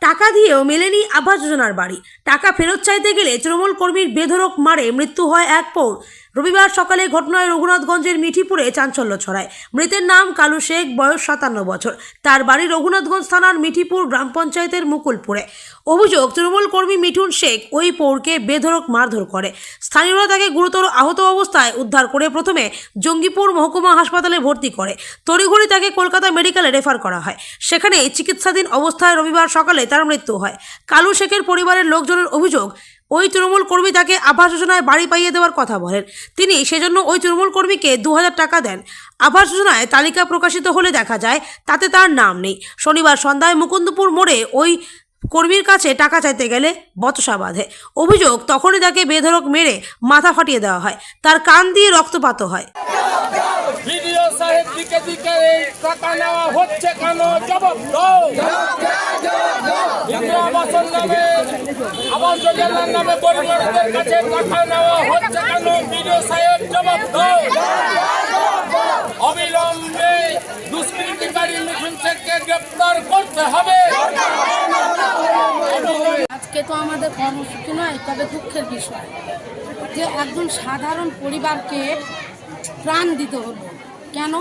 টাকা দিয়েও মেলেনি আবাস যোজনার বাড়ি। টাকা ফেরত চাইতে গেলে তৃণমূল কর্মীর বেধরক মারে, মৃত্যু হয় এক পৌর। রবিবার সকালে ঘটনায় রঘুনাথগঞ্জের মিঠিপুরে চাঞ্চল্য ছড়ায়। মৃতের নাম কালু শেখ, বয়স সাতান্ন বছর। তার বাড়ি রঘুনাথগঞ্জ থানার মিঠিপুর গ্রাম পঞ্চায়েতের মুকুলপুরে। অভিযোগ, তৃণমূল কর্মী মিঠুন শেখ ওই পৌরকে বেধরক মারধর করে। স্থানীয়রা তাকে গুরুতর আহত অবস্থায় উদ্ধার করে প্রথমে জঙ্গিপুর মহকুমা হাসপাতালে ভর্তি করে। তড়িঘড়ি তাকে কলকাতা মেডিকেলে রেফার করা হয়। সেখানে চিকিৎসাধীন অবস্থায় রবিবার সকালে তার মৃত্যু হয়। কালু শেখের পরিবারের লোকজনের অভিযোগ, ওই তৃণমূল কর্মী তাকে আবাস যোজনায় বাড়ি পাইয়ে দেওয়ার কথা বলেন। তিনি সেজন্য ওই তৃণমূল কর্মীকে দু হাজার টাকা দেন। আবাস যোজনায় তালিকা প্রকাশিত হলে দেখা যায়, তাতে তার নাম নেই। শনিবার সন্ধ্যায় মুকুন্দপুর মোড়ে ওই কর্মীর কাছে টাকা চাইতে গেলে বচসা বাঁধে। অভিযোগ, তখনই তাকে বেধরক মেরে মাথা ফাটিয়ে দেওয়া হয়। তার কান দিয়ে রক্তপাত হয়। দিকে দিকে এই টাকা নেওয়া হচ্ছে কেন? জবাব দাও। ইন্দিরা আবাসন নামে, আবাস যোজনার নামে পরিবারদের কাছে টাকা নেওয়া হচ্ছে কেন? ভিডিও সাহেব, জবাব অবিলম্বে দুষ্কৃতিকারী মিঠুন শেখকে গ্রেপ্তার করতে হবে। আজকে তো আমাদের কর্মসূচি নয়, তবে দুঃখের বিষয় যে একজন সাধারণ পরিবারকে প্রাণ দিতে হলো। কেন?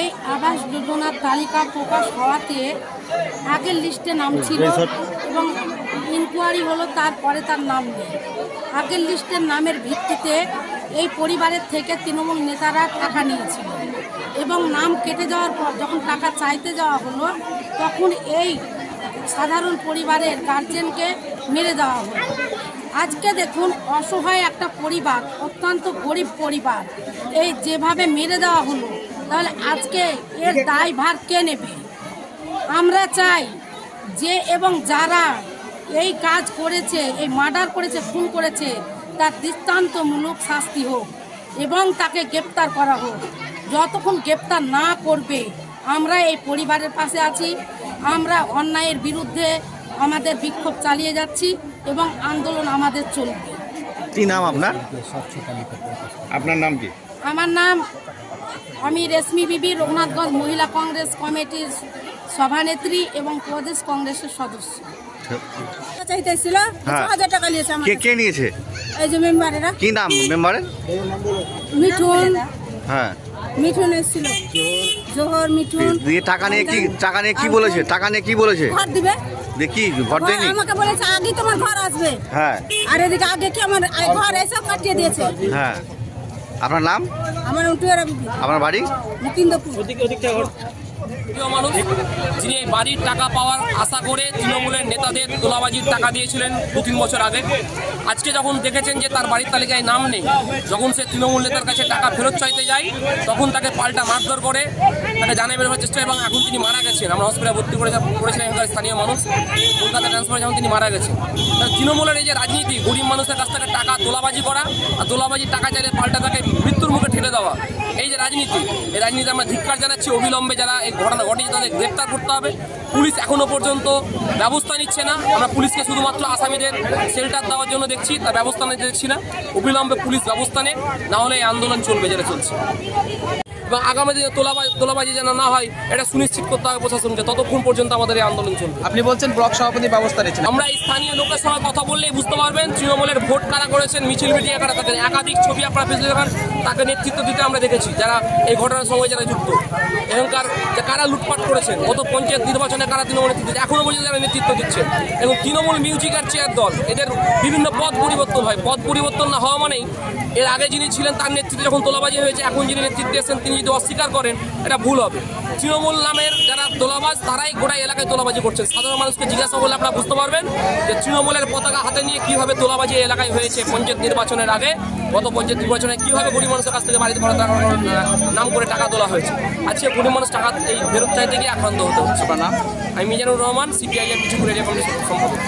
এই আবাস যোজনার তালিকা প্রকাশ হওয়াতে আগের লিস্টে নাম ছিল এবং ইনকোয়ারি হলো তারপরে তার নাম নেই আগের লিস্টের নামের ভিত্তিতে এই পরিবারের থেকে তৃণমূল নেতারা টাকা নিয়েছিল এবং নাম কেটে যাওয়ার পর যখন টাকা চাইতে যাওয়া হলো তখন এই সাধারণ পরিবারের গার্জেনকে মেরে দেওয়া হলো। আজকে দেখুন, অসহায় একটা পরিবার, অত্যন্ত গরিব পরিবার। এই যেভাবে মেরে দেওয়া হলো, তাহলে আজকে এর দায়ভার কে নেবে? আমরা চাই যে এবং যারা এই কাজ করেছে, এই মার্ডার করেছে, খুন করেছে, তার দৃষ্টান্তমূলক শাস্তি হোক এবং তাকে গ্রেপ্তার করা হোক। যতক্ষণ গ্রেপ্তার না করবে, আমরা এই পরিবারের পাশে আছি। আমরা অন্যায়ের বিরুদ্ধে আমাদের বিক্ষোভ চালিয়ে যাচ্ছি এবং আন্দোলন আমাদের চলবে। কি নাম আপনার? আপনার নাম কি? আমার নাম আমি রেশমি বিবি রঘুনাথগঞ্জ মহিলা কংগ্রেস কমিটির সভানেত্রী এবং প্রদেশ কংগ্রেসের সদস্য। চাইতেছিল হ্যাঁ। হাজার টাকা নিয়েছে আমার কে কে নিয়েছে? এই যে মেম্বারেরা। কি নাম মেম্বারের? মিঠুন। হ্যাঁ। মিঠুন এসেছিল। জোহর। মিঠুন। দিয়ে টাকা নিয়ে কি টাকা নিয়ে কি বলেছে? টাকা নিয়ে কি বলেছে? ঘর দিবে। দেখি ঘর দেয়নি? আমাকে বলেছে আগে তোমার ঘর আসবে। হ্যাঁ। আর এদিকে আগে কি আমার ঘর এসে কাটিয়ে দিয়েছে? হ্যাঁ। আপনার নাম? আমার উঠুয়ারা বিবি আপনার বাড়ি? মুকিন্দপুর প্রিয় মানুষ, যিনি এই বাড়ির টাকা পাওয়ার আশা করে তৃণমূলের নেতাদের তোলাবাজির টাকা দিয়েছিলেন দু তিন বছর আগে, আজকে যখন দেখেছেন যে তার বাড়ির তালিকায় নাম নেই, যখন সে তৃণমূল নেতার কাছে টাকা ফেরত চাইতে যায়, তখন তাকে পাল্টা মারধর করে, তাকে জানে বেরোবার চেষ্টা এবং এখন তিনি মারা গেছেন। আমরা হসপিটালে ভর্তি করে করেছিলেন এখানকার স্থানীয় মানুষ, কলকাতা ট্রান্সফার যখন তিনি মারা গেছেন। তৃণমূলের এই যে রাজনীতি, গরিব মানুষের কাছ থেকে টাকা তোলাবাজি করা, আর তোলাবাজির টাকা চাইলে পাল্টা তাকে ঠেলে দেওয়া। এই যে রাজনীতি, এই রাজনীতি আমরা ধিক্কার জানাচ্ছি, অবিলম্বে যারা এই ঘটনা ঘটেছে তাদের গ্রেপ্তার করতে হবে। পুলিশ এখনও পর্যন্ত ব্যবস্থা নিচ্ছে না। আমরা পুলিশকে শুধুমাত্র আসামিদের শেল্টার দেওয়ার জন্য দেখছি তার ব্যবস্থা নিতে দেখছি না। অবিলম্বে পুলিশ ব্যবস্থা নেই নাহলে এই আন্দোলন চলবে, যেটা চলছে। এবং আগামী দিনে তোলাবাজি তোলাবাজি যেন না হয় এটা সুনিশ্চিত করতে হবে প্রশাসনকে ততক্ষণ পর্যন্ত আমাদের এই আন্দোলন চলবে। আপনি বলছেন ব্লক সভাপতি ব্যবস্থা নিচ্ছেন আমরা এই স্থানীয় লোকের সঙ্গে কথা বললেই বুঝতে পারবেন তৃণমূলের ভোট কারা করেছেন মিছিল মিটিয়ে কারা তাদের একাধিক ছবি আপনারা দেখান তাকে নেতৃত্ব দিতে আমরা দেখেছি যারা এই ঘটনার সঙ্গে যারা যুক্ত। এখানকার যে কারা লুটপাট করেছেন গত পঞ্চায়েত নির্বাচনে কারা তৃণমূল নেতৃত্ব দিচ্ছে, এখনও পর্যন্ত যারা নেতৃত্ব দিচ্ছেন এবং তৃণমূল মিউজিকের চেয়ার দল এদের বিভিন্ন পদ পরিবর্তন হয়। পদ পরিবর্তন না হওয়া মানেই এর আগে যিনি ছিলেন তার নেতৃত্বে যখন তোলাবাজি হয়েছে এখন যিনি নেতৃত্বে এসেছেন তিনি যদি অস্বীকার করেন এটা ভুল হবে। তৃণমূল নামের যারা তোলাবাজ তারাই গোটা এলাকায় তোলাবাজি করছেন সাধারণ মানুষকে জিজ্ঞাসা করলে আপনারা বুঝতে পারবেন যে তৃণমূলের পতাকা হাতে নিয়ে কীভাবে তোলাবাজি এলাকায় হয়েছে পঞ্চায়েত নির্বাচনের আগে। গত পঞ্চায়েত নির্বাচনে কীভাবে গরিব মানুষের কাছ থেকে বাড়িতে ভাড়া নাম করে টাকা তোলা হয়েছে। আজকে গরিব মানুষ টাকা এই ফেরত চাইতে গিয়ে আক্রান্ত হতে হচ্ছে। নাম আমি মিজানুর রহমান সিপিআইএম কিছু এরিয়া কমিটির সম্পাদক